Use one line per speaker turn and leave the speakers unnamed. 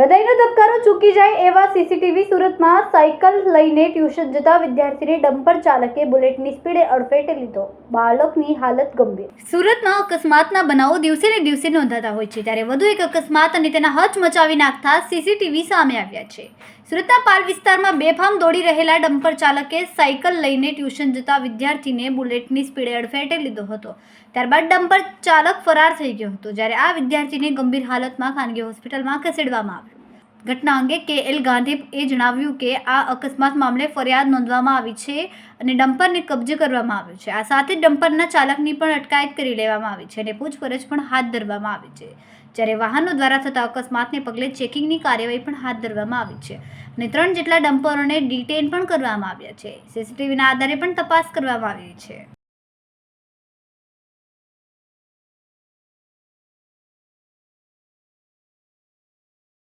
હૃદયનો ધબકારો ચૂકી જાય એવા સીસીટીવી સુરતમાં સાયકલ લઈને ટ્યુશન જતા વિદ્યાર્થીને ડમ્પર ચાલકે બુલેટની સ્પીડે અડફેટે લીધો. બાળકની હાલત ગંભીર. સુરતમાં અકસ્માતના બનાવો દિવસે ને દિવસે નોંધાતા હોય છે. ત્યારે વધુ એક અકસ્માત અને તેના હચ મચાવી નાખતા સીસીટીવી સામે આવ્યા છે. સુરતના વિસ્તારમાં બેફામ દોડી રહેલા ડમ્પર ચાલકે સાયકલ લઈને ટ્યુશન જતા વિદ્યાર્થીને બુલેટની સ્પીડે અડફેટે લીધો હતો. ત્યારબાદ ડમ્પર ચાલક ફરાર થઈ ગયો હતો. જ્યારે આ વિદ્યાર્થીને ગંભીર હાલતમાં ખાનગી હોસ્પિટલમાં ખસેડવામાં આવ્યો. ઘટના અંગે કે એલ ગાંધી એ જણાવ્યું કે આ અકસ્માત મામલે ફરિયાદ નોંધવામાં આવી છે અને ડમ્પરને કબજે કરવામાં આવ્યું છે. આ સાથે ડમ્પરના ચાલકની પણ અટકાયત કરી લેવામાં આવી છે અને પૂછપરછ પણ હાથ ધરવામાં આવી છે. જ્યારે વાહનો દ્વારા થતા અકસ્માતને પગલે ચેકિંગની કાર્યવાહી પણ હાથ ધરવામાં આવી છે અને ત્રણ જેટલા ડમ્પરોને ડિટેન પણ કરવામાં આવ્યા છે. સીસીટીવીના આધારે પણ તપાસ કરવામાં આવી છે.